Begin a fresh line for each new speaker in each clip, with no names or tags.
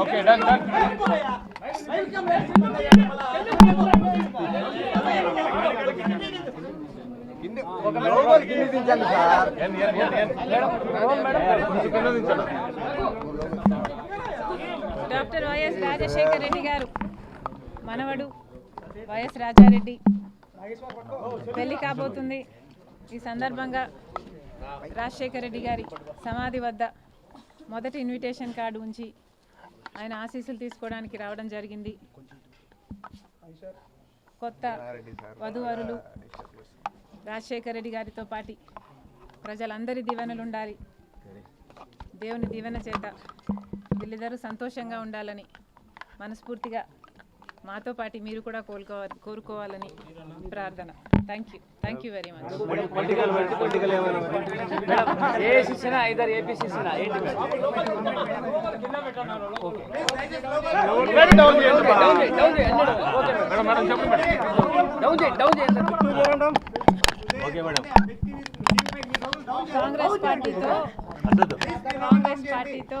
Okay done done
లోగోలు కింద దించండి sir.
Madam madam కొంచెం కింద దించండి.
డాక్టర్ వైఎస్ రాజశేఖర రెడ్డి గారు మనవడు వైఎస్ రాజారెడ్డి పెళ్ళి కాబోతుంది. ఈ సందర్భంగా రాజశేఖర రెడ్డి గారి సమాధి వద్ద మొదటి ఇన్విటేషన్ కార్డు ఉంచి ఆయన ఆశీస్సులు తీసుకోవడానికి రావడం జరిగింది. కొత్త వధువరులు రాజశేఖర రెడ్డి గారితో పాటి ప్రజలందరి దీవెనలు ఉండాలి దేవుని దీవెన చేత వీళ్ళిద్దరూ సంతోషంగా ఉండాలని మనస్ఫూర్తిగా మాతో పాటు మీరు కూడా కోలుకోవాలి కోరుకోవాలని ప్రార్థన. Thank you thank you very much Congress పార్టీతో కాంగ్రెస్ పార్టీతో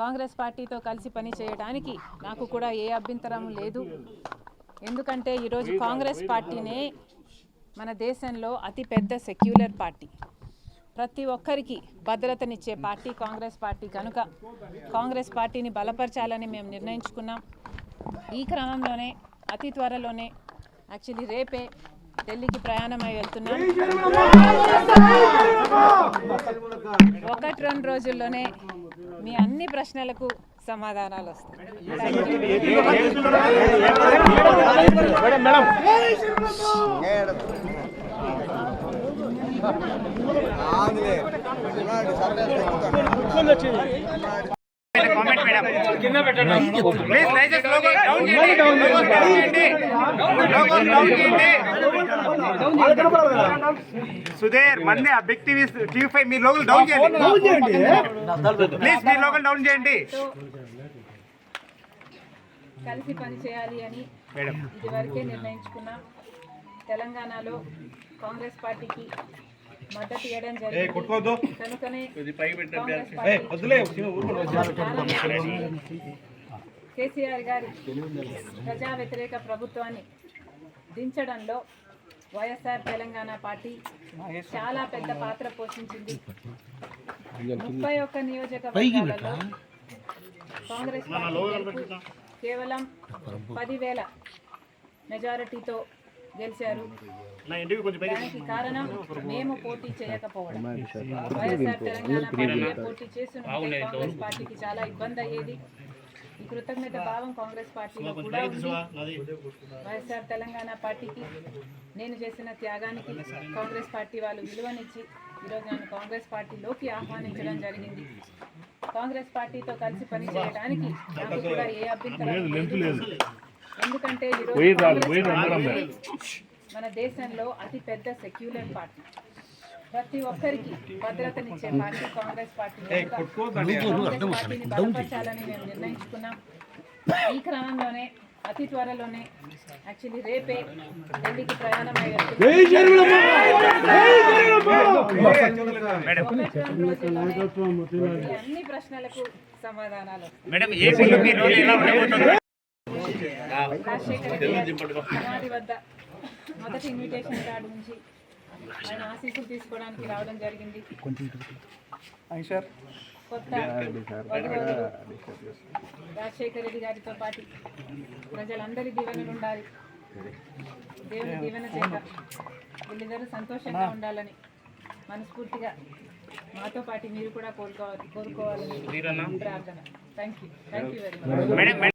కాంగ్రెస్ పార్టీతో కలిసి పని చేయడానికి నాకు కూడా ఏ అభ్యంతరం లేదు. ఎందుకంటే ఈరోజు కాంగ్రెస్ పార్టీనే మన దేశంలో అతి పెద్ద సెక్యులర్ పార్టీ. ప్రతి ఒక్కరికి భద్రతనిచ్చే పార్టీ కాంగ్రెస్ పార్టీ కనుక కాంగ్రెస్ పార్టీని బలపరచాలని మేము నిర్ణయించుకున్నాం. ఈ క్రమంలోనే అతి త్వరలోనే యాక్చువల్లీ రేపే ఢిల్లీకి ప్రయాణమై వెళ్తున్నాం. ఒకటి రెండు రోజుల్లోనే మీ అన్ని ప్రశ్నలకు సమాధానాలు వస్తాయి.
కింద పెట్టండి.
ప్లీజ్ దయచేసి లోగో డౌన్ చేయండి. లోగో డౌన్ చేయండి. లోగో డౌన్ చేయండి. సుధీర్ మంది ఆ బిగ్ టీవీ టీవీ ఫైవ్ మీ లోగోలు డౌన్ చేయండి. ప్లీజ్ మీ లోగోలు డౌన్ చేయండి.
కలిసి పని చేయాలి అని
మేడం.
ఇదివరకే నిర్ణయించుకున్నాం. తెలంగాణలో కాంగ్రెస్ పార్టీకి మద్దతు ఇవ్వడం జరిగింది. కనుకనే కాంగ్రెస్ పార్టీ కేసీఆర్ గారి ప్రజా వ్యతిరేక ప్రభుత్వాన్ని దించడంలో వైఎస్ఆర్ తెలంగాణ పార్టీ చాలా పెద్ద పాత్ర పోషించింది. ముప్పై ఒక్క నియోజకవర్గాలలో కాంగ్రెస్ పార్టీ కేవలం పదివేల మెజారిటీతో గెలిచారు. దానికి కారణం మేము పోటీ చేయకపోవడం. వైఎస్ఆర్ తెలంగాణ పార్టీ పోటీ చేసి కాంగ్రెస్ పార్టీకి చాలా ఇబ్బంది అయ్యేది. ఈ కృతజ్ఞత భావం కాంగ్రెస్ పార్టీలో కూడా ఉంది. వైఎస్ఆర్ తెలంగాణ పార్టీకి నేను చేసిన త్యాగానికి కాంగ్రెస్ పార్టీ వాళ్ళు విలువనిచ్చి ఈరోజు నన్ను కాంగ్రెస్ పార్టీలోకి ఆహ్వానించడం జరిగింది. కాంగ్రెస్ పార్టీతో కలిసి పనిచేయడానికి నాకు కూడా ఏ అభ్యంతరం లేదు. ఎందుకంటే మన దేశంలో అతి పెద్ద సెక్యులర్ పార్టీ. ప్రతి ఒక్కరికి భద్రతనిచ్చే పార్టీ కాంగ్రెస్ పార్టీ పార్టీని బలపరచాలని మేము నిర్ణయించుకున్నాం. ఈ క్రమంలోనే అతి త్వరలోనే యాక్చువల్లీ రేపే ఢిల్లీకి ప్రయాణం అన్ని ప్రశ్నలకు సమాధానాలు
మేడం ఏపీలో మీ రోల్ ఎలా ఉండబోతుంది
రాజశేఖర రెడ్డి గారి సమాధి వద్ద మొదటి ఇన్విటేషన్ కార్డు నుంచి ఆయన ఆశీస్సులు తీసుకోవడానికి రావడం జరిగింది. కొత్త రాజశేఖర రెడ్డి గారితో పాటు ప్రజలందరి దీవెనలు ఉండాలి. దేవుని దీవెన చేత వీళ్ళిద్దరూ సంతోషంగా ఉండాలని మనస్ఫూర్తిగా మాతో పాటు మీరు కూడా కోరుకోవాలి కోరుకోవాలని ప్రార్థన. Thank you thank you very much
madam